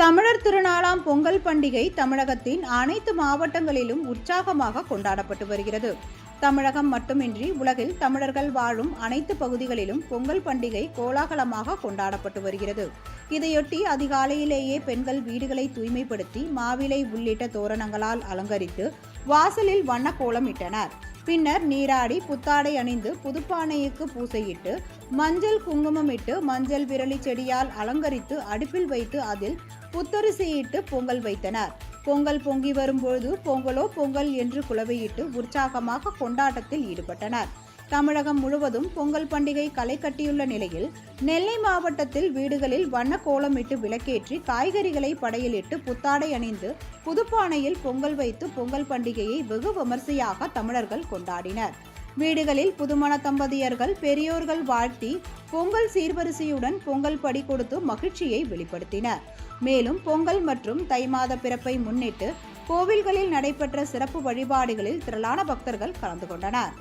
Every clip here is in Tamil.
தமிழர் திருநாளாம் பொங்கல் பண்டிகை தமிழகத்தின் அனைத்து மாவட்டங்களிலும் உற்சாகமாக கொண்டாடப்பட்டு வருகிறது. தமிழகம் மட்டுமின்றி உலகில் தமிழர்கள் வாழும் அனைத்து பகுதிகளிலும் பொங்கல் பண்டிகை கோலாகலமாக கொண்டாடப்பட்டு வருகிறது. இதையொட்டி அதிகாலையிலேயே பெண்கள் வீடுகளை தூய்மைப்படுத்தி மாவிலை உள்ளிட்ட தோரணங்களால் அலங்கரித்து வாசலில் வண்ண கோலமிட்டனர் பின்னர் நீராடி புத்தாடை அணிந்து புதுப்பானையுக்கு பூசையிட்டு மஞ்சள் குங்குமமிட்டு மஞ்சள் விரலி செடியால் அலங்கரித்து அடுப்பில் வைத்து அதில் புத்தரிசியிட்டு பொங்கல் வைத்தனர். பொங்கல் பொங்கி வரும்பொழுது பொங்கலோ பொங்கல் என்று குலவையிட்டு உற்சாகமாக கொண்டாட்டத்தில் ஈடுபட்டனர். தமிழகம் முழுவதும் பொங்கல் பண்டிகை களை கட்டியுள்ள நிலையில் நெல்லை மாவட்டத்தில் வீடுகளில் வண்ண கோலமிட்டு விளக்கேற்றி காய்கறிகளை படையலிட்டு புத்தாடை அணிந்து புதுப்பானையில் பொங்கல் வைத்து பொங்கல் பண்டிகையை வெகு விமர்சையாக தமிழர்கள் கொண்டாடினர். வீடுகளில் புதுமண தம்பதியர்கள் பெரியோர்கள் வாழ்த்தி பொங்கல் சீர்வரிசையுடன் பொங்கல் படி கொடுத்து மகிழ்ச்சியை வெளிப்படுத்தினர். மேலும் பொங்கல் மற்றும் தை மாத பிறப்பை முன்னிட்டு கோவில்களில் நடைபெற்ற சிறப்பு வழிபாடுகளில் திரளான பக்தர்கள் கலந்து கொண்டனர்.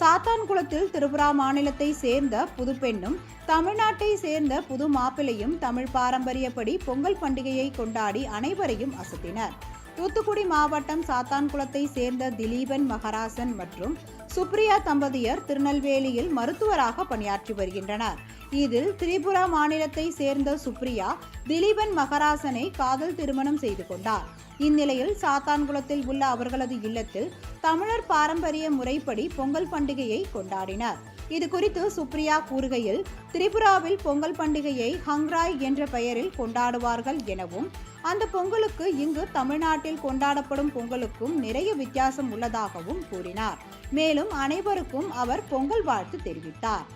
சாத்தான்குளத்தில் திரிபுரா மாநிலத்தை சேர்ந்த புதுப்பெண்ணும் தமிழ்நாட்டை சேர்ந்த புது மாப்பிள்ளையும் தமிழ் பாரம்பரியப்படி பொங்கல் பண்டிகையை கொண்டாடி அனைவரையும் அசத்தினர். தூத்துக்குடி மாவட்டம் சாத்தான்குளத்தை சேர்ந்த திலீபன் மகராசன் மற்றும் சுப்ரியா தம்பதியர் திருநெல்வேலியில் மருத்துவராக பணியாற்றி வருகின்றனர். இதில் திரிபுரா மாநிலத்தை சேர்ந்த சுப்ரியா திலீபன் மகராசனை காதல் திருமணம் செய்து கொண்டார். இந்நிலையில் சாத்தான்குளத்தில் உள்ள அவர்களது இல்லத்தில் தமிழர் பாரம்பரிய முறைப்படி பொங்கல் பண்டிகையை கொண்டாடினர். இது குறித்து சுப்ரியா கூறுகையில் திரிபுராவில் பொங்கல் பண்டிகையை ஹங்ராய் என்ற பெயரில் கொண்டாடுவார்கள் எனவும் அந்த பொங்கலுக்கு இங்கு தமிழ்நாட்டில் கொண்டாடப்படும் பொங்கலுக்கும் நிறைய வித்தியாசம் உள்ளதாகவும் கூறினார் மேலும் அனைவருக்கும் அவர் பொங்கல் வாழ்த்து தெரிவித்தார்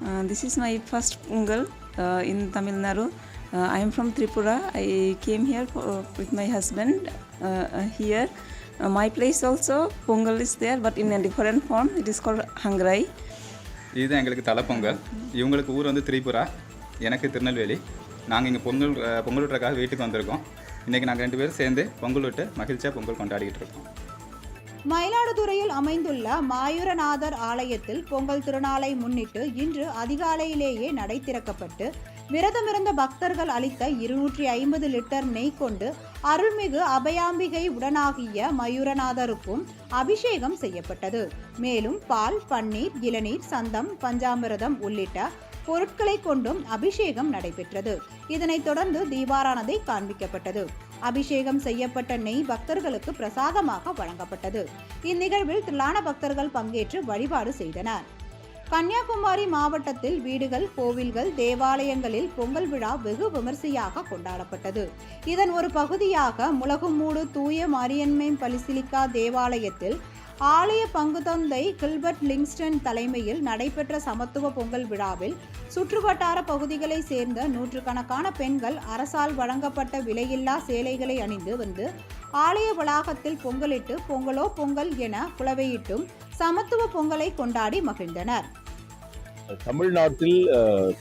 Uh, this is my first Pongal uh, in Tamil Nadu. Uh, I am from Tripura. I came here for, with my husband uh, uh, here. Uh, my place also, Pongal is there, but in a different form. It is called Hangrai. இதுதான் எங்களுக்கு தலைப்பொங்கல் இவங்களுக்கு ஊர் வந்து திரிபுரா எனக்கு திருநெல்வேலி நாங்கள் இங்கே பொங்கல் பொங்கல் விட்டுறக்காக வீட்டுக்கு வந்திருக்கோம். இன்றைக்கி நாங்கள் ரெண்டு பேரும் சேர்ந்து பொங்கல் விட்டு மகிழ்ச்சியாக பொங்கல் கொண்டாடிக்கிட்டு இருக்கோம். மயிலாடுதுறையில் அமைந்துள்ள மாயூரநாதர் ஆலயத்தில் பொங்கல் திருநாளை முன்னிட்டு இன்று அதிகாலையிலேயே நடை திறக்கப்பட்டு விரதமிருந்த பக்தர்கள் அளித்த இருநூற்றி ஐம்பது லிட்டர் நெய் கொண்டு அருள்மிகு அபயாம்பிகை உடனாகிய மயூரநாதருக்கும் அபிஷேகம் செய்யப்பட்டது. மேலும் பால் பன்னீர் இளநீர் சந்தம் பஞ்சாமிரதம் உள்ளிட்ட பொருட்களை கொண்டும் அபிஷேகம் நடைபெற்றது. இதனைத் தொடர்ந்து தீபாரானதை காண்பிக்கப்பட்டது. அபிஷேகம் செய்யப்பட்ட நெய் பக்தர்களுக்கு பிரசாதமாக வழங்கப்பட்டது. இந்நிகழ்வில் திரளான பக்தர்கள் பங்கேற்று வழிபாடு செய்தனர். கன்னியாகுமரி மாவட்டத்தில் வீடுகள் கோவில்கள் தேவாலயங்களில் பொங்கல் விழா வெகு விமர்சையாக கொண்டாடப்பட்டது. இதன் ஒரு பகுதியாக முளகுமூடு தூய மரியன்மை பலிசிலிக்கா தேவாலயத்தில் ஆலய பங்குதந்தை கில்பர்ட் லிங்ஸ்டன் தலைமையில் நடைபெற்ற சமத்துவ பொங்கல் விழாவில் சுற்றுவட்டார பகுதிகளை சேர்ந்த நூற்றுக்கணக்கான பெண்கள் அரசால் வழங்கப்பட்ட விலையில்லா சேலைகளை அணிந்து வந்து ஆலய வளாகத்தில் பொங்கலிட்டு பொங்கலோ பொங்கல் என குலவையிட்டும் சமத்துவ பொங்கலை கொண்டாடி மகிழ்ந்தனர். தமிழ்நாட்டில்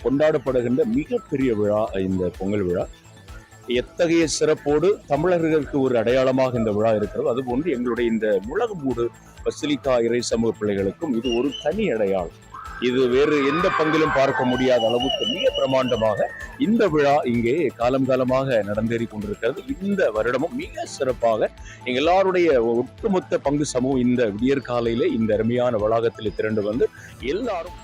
கொண்டாடப்படுகின்ற மிகப்பெரிய விழா இந்த பொங்கல் விழா. எத்தகைய சிறப்போடு தமிழர்களுக்கு ஒரு அடையாளமாக இந்த விழா இருக்கிறது? அதுபோன்று எங்களுடைய இந்த முழகுமூடு பசிலிக்கா இறை சமூக பிள்ளைகளுக்கும் இது ஒரு தனி அடையாளம். இது வேறு எந்த பங்கிலும் பார்க்க முடியாத அளவுக்கு மிக பிரமாண்டமாக இந்த விழா இங்கே காலம் காலமாக நடந்தேறி கொண்டிருக்கிறது. இந்த வருடமும் மிக சிறப்பாக எல்லாருடைய ஒட்டுமொத்த பங்கு சமூகம் இந்த விடியற்காலையிலே இந்த அருமையான வளாகத்தில் திரண்டு வந்து எல்லாரும்